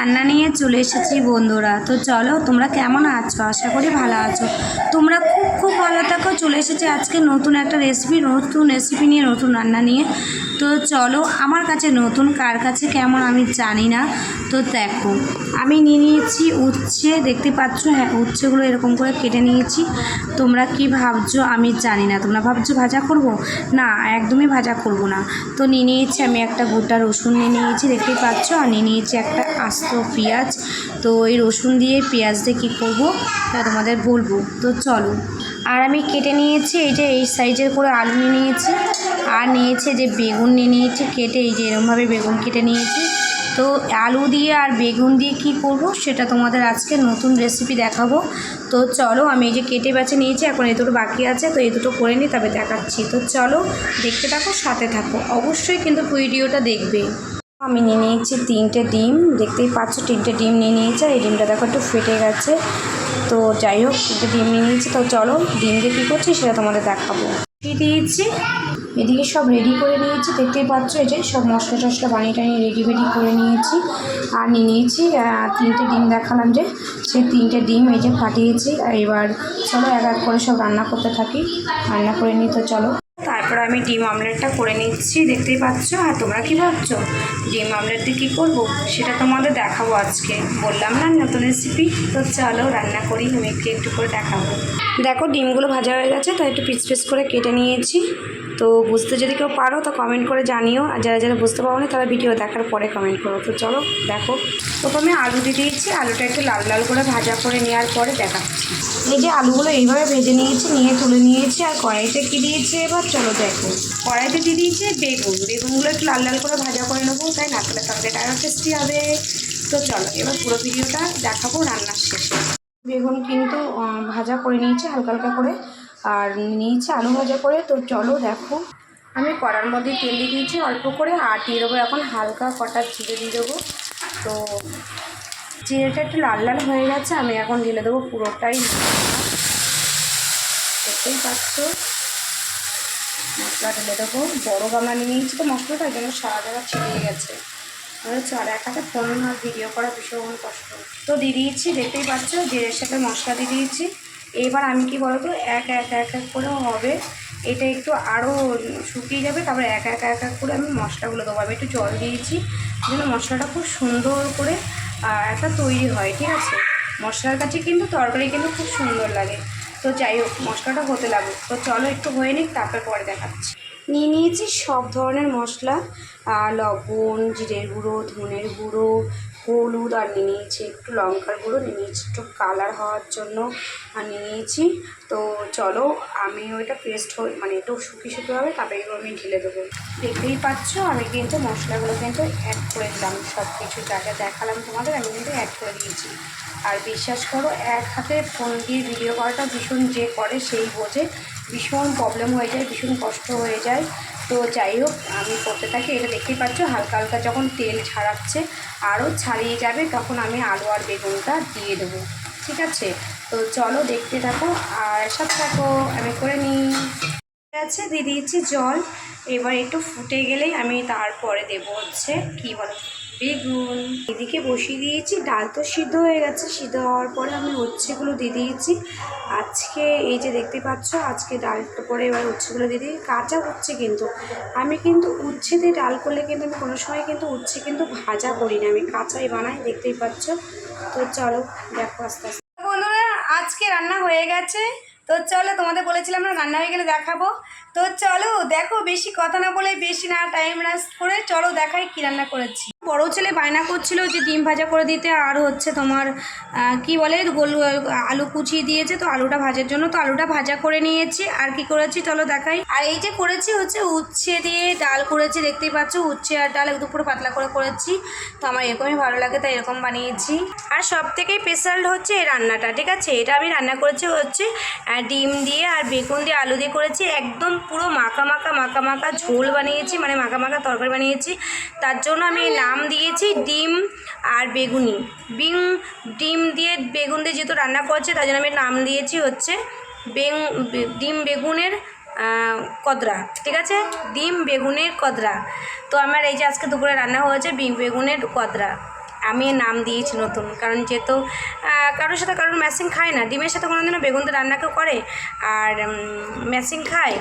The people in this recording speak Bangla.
রান্না নিয়ে চলে এসেছি বন্ধুরা। তো চলো, তোমরা কেমন আছো? আশা করি ভালো আছো। তোমরা খুব খুব ভালো থাকো। চলে এসেছি আজকে নতুন একটা রেসিপি নতুন রেসিপি নিয়ে, নতুন রান্না নিয়ে। তো চলো, আমার কাছে নতুন, কার কাছে কেমন আমি জানি না। তো দেখো, আমি নিয়ে নিয়েছি উচ্ছে। দেখতে পাচ্ছ হ্যাঁ উচ্ছেগুলো এরকম করে কেটে নিয়েছি। তোমরা কি ভাবছ আমি জানি না। তোমরা ভাবছ ভাজা করব? না, একদমই ভাজা করব না। তো নিয়ে নিয়েছি আমি একটা গোটা রসুন নিয়ে নিয়েছি, দেখতেই পাচ্ছ। আর নিয়ে নিয়েছি একটা আস্ত পেঁয়াজ, তো এই রসুন দিয়ে পেঁয়াজ দিয়ে কী করব তা তোমাদের বলব। তো চলো। আর আমি কেটে নিয়েছি এই যে এই সাইজের করে আলু নিয়ে নিয়েছি, আর নিয়েছে যে বেগুন নিয়ে নিয়েছি কেটে, এই যে এরমভাবে বেগুন কেটে নিয়েছি। তো আলু দিয়ে আর বেগুন দিয়ে কি করব সেটা তোমাদের আজকে নতুন রেসিপি দেখাবো। তো চলো আমি এই যে কেটে বেছে নিয়েছি, এখন এই দুটো বাকি আছে, তো এই দুটো করে নিই, তবে দেখাচ্ছি। তো চলো দেখতে থাকো, সাথে থাকো। অবশ্যই কিন্তু ভিডিওটা দেখবে। আমি নিয়ে নিয়েছি তিনটে ডিম, দেখতেই পাচ্ছ তিনটে ডিম নিয়ে নিয়েছি, আর এই ডিমটা দেখো একটু ফেটে গেছে। তো যাই হোক, তিনটে ডিম নিয়ে নিয়েছি, তো চলো ডিম দিয়ে কী করছি সেটা তোমাদের দেখাবো। কী দিয়েছি, এদিকে সব রেডি করে নিয়েছি, দেখতেই পাচ্ছ এই যে সব মশলা টশলা বানিয়ে টানিয়ে রেডি বেডি করে নিয়েছি। আর নিয়ে নিয়েছি তিনটে ডিম দেখালাম যে, সেই তিনটে ডিম এই যে ফাটিয়েছি, আর এবার চলো এক এক করে সব রান্না করতে থাকি। রান্না করে নিই তো চলো। তারপর আমি ডিম আমলেটটা করে নিচ্ছি, দেখতেই পাচ্ছ? আর তোমরা কি ভাবছ? ডিম আমলেট দিয়ে কী করব? সেটা তোমাদের দেখাবো আজকে। বললাম না নতুন রেসিপি তো চলো রান্না করি, আমি একটু একটু করে দেখাবো। দেখো, ডিমগুলো ভাজা হয়ে গেছে, তাই একটু পিস পিস করে কেটে নিয়েছি। তো বুঝতে যদি কেউ পারো তো কমেন্ট করে জানিও। আর যারা যারা বুঝতে পারো না তারা ভিডিও দেখার পরে কমেন্ট করো। তো চলো, দেখো। প্রথমে আলু দিয়ে দিয়েছি। আলুটা একটু লাল লাল করে ভাজা করে নেওয়ার পরে দেখাচ্ছি। এই যে আলুগুলো এইভাবে ভেজে নিয়েছি, নিয়ে তুলে নিয়েছি। আর কড়াইতে কী দিয়েছি এবার? চলো দেখো। কড়াইতে দিয়ে দিয়েছি বেগুন। বেগুনগুলো একটু লাল লাল করে ভাজা করে নেব, তাই না? তাহলে তরকারিটা আরও টেস্টি হবে। তো চলো, এবার পুরো ভিডিওটা দেখাবো রান্নার শেষে। বেগুন কিন্তু ভাজা করে নিয়েছি, হালকা হালকা করে। আর নিয়েছি আলু ভাজা করে। তো চলো দেখো। আমি কড়ার মধ্যে তেল দিয়ে দিয়েছি, অল্প করে, আর দিয়ে দেবো এখন হালকা কটা জিরে দিয়ে দেবো। তো জিরেটা একটু লাল লাল হয়ে গেছে, আমি এখন ঢেলে দেবো পুরোটাই। দেখতেই পাচ্ছ? মশলা ঢেলে দেবো। বড়ো গামলা নিয়ে নিয়েছি তো মশলাটা যেন সারা জায়গা ছিটিয়ে গেছে। হচ্ছে আর এক হাতে ফোন আর ভিডিও করা ভীষণ কষ্ট। তো দিয়ে দিয়েছি, দেখতেই পাচ্ছ, জিরের সাথে মশলা দিয়ে দিয়েছি। এবার আমি কি বলতো, এক এক এক এক করে হবে। এটা একটু আরও শুকিয়ে যাবে, তারপরে এক এক এক এক করে আমি মশলাগুলো দেবো। আমি একটু জল দিয়েছি, যেন মশলাটা খুব সুন্দর করে একটা তৈরি হয়, ঠিক আছে? মশলার কাছে কিন্তু তরকারি কিন্তু খুব সুন্দর লাগে। তো যাই হোক, মশলাটা হতে লাগুক তো চলো, একটু হয়ে নিক, তারপরে পরে দেখাচ্ছি। নিয়ে নিয়েছি সব ধরনের মশলা লবণ, জিরের গুঁড়ো, ধনের গুঁড়ো, হলুদ, আর নিয়ে নিয়েছি একটু লঙ্কার গুঁড়ো, নিয়ে নিয়েছি একটু কালার হওয়ার জন্য নিয়ে নিয়েছি। তো চলো আমি ওইটা পেস্ট হয়ে মানে একটু শুকিয়ে শুকিয়ে হবে, তারপরে আমি ঢেলে দেবো। দেখতেই পাচ্ছ, আমি কিন্তু মশলাগুলো কিন্তু অ্যাড করে দিলাম সব কিছু যা যা দেখালাম তোমাদের, আমি কিন্তু অ্যাড করে দিয়েছি। আর বিশ্বাস করো, এক হাতে ফোন দিয়ে ভিডিও করাটা ভীষণ যে করে, সেই বোঝে। ভীষণ প্রবলেম হয়ে যায়, ভীষণ কষ্ট হয়ে যায়। তো যাই হোক, আমি করতে থাকি, এটা দেখতেই পাচ্ছ, হালকা হালকা যখন তেল ছাড়াচ্ছে, আরও ছাড়িয়ে যাবে, তখন আমি আলু আর বেগুনটা দিয়ে দেবো। ঠিক আছে? তো চলো দেখতে থাকো, আর সাথে থাকো, আমি করে নিই। আছে, দিয়ে দিয়েছি জল। এবার একটু ফুটে গেলেই আমি তারপরে দেব হচ্ছে, কী বলো? বেগুন। এদিকে বসিয়ে দিয়েছি, ডাল তো সিদ্ধ হয়ে গেছে, সিদ্ধ হওয়ার পরে আমি উচ্ছেগুলো দিয়ে দিয়েছি। আজকে এই যে দেখতে পাচ্ছ, আজকে ডালটা পরে এবার উচ্ছেগুলো দিয়ে দিই। কাঁচা উচ্ছে কিন্তু। আমি কিন্তু উচ্ছে দিয়ে ডাল করলে কিন্তু আমি কোনো সময় কিন্তু উচ্ছে কিন্তু ভাজা করি না। আমি কাঁচাই বানাই, দেখতেই পাচ্ছ। তো চলো, দেখো আস্তে আস্তে। বন্ধুরা, আজকে রান্না হয়ে গেছে। তো চলো, তোমাদের বলেছিলাম না, রান্না হয়ে গেলে দেখাবো। তো চলো, দেখো, বেশি কথা না বলে বেশি না টাইম রাস করে চলো দেখাই কি রান্না করেছি। বড় ছেলে বায়না করছিল যে ডিম ভাজা করে দিতে, আর হচ্ছে তোমার কি বলে, গোল আলু কুচিয়ে দিয়েছে, তো আলুটা ভাজার জন্য, তো আলুটা ভাজা করে নিয়েছি। আর কি করেছি, চলো দেখাই। আর এই যে করেছি হচ্ছে উচ্ছে দিয়ে ডাল করেছি, দেখতেই পাচ্ছ, উচ্ছে আর ডাল একটু পুরো পাতলা করে করেছি, তো আমার এরকমই ভালো লাগে, তাই এরকম বানিয়েছি। আর সব থেকে স্পেশাল হচ্ছে এই রান্নাটা, ঠিক আছে? এটা আমি রান্না করেছি হচ্ছে ডিম দিয়ে আর বেগুন দিয়ে আলু দিয়ে করেছি, একদম পুরো মাখা মাখা মাখা মাখা ঝোল বানিয়েছি মানে মাখা মাখা তরকারি বানিয়েছি। তার জন্য আমি নাম দিয়েছি ডিম আর বেগুনি। বিং, ডিম দিয়ে বেগুন দিয়ে যেহেতু রান্না করছে, তার জন্য আমি নাম দিয়েছি হচ্ছে বেং ডিম বেগুনের কদরা। ঠিক আছে? ডিম বেগুনের কদরা। তো আমার এই যে আজকে দুপুরে রান্না হয়েছে ডিম বেগুনের কদরা। আমি নাম দিয়েছি নতুন, কারণ যেহেতু কারোর সাথে কারোর ম্যাচিং খায় না, ডিমের সাথে কোনোদিনও বেগুন দিয়ে রান্না কেউ করে, আর ম্যাচিং খায়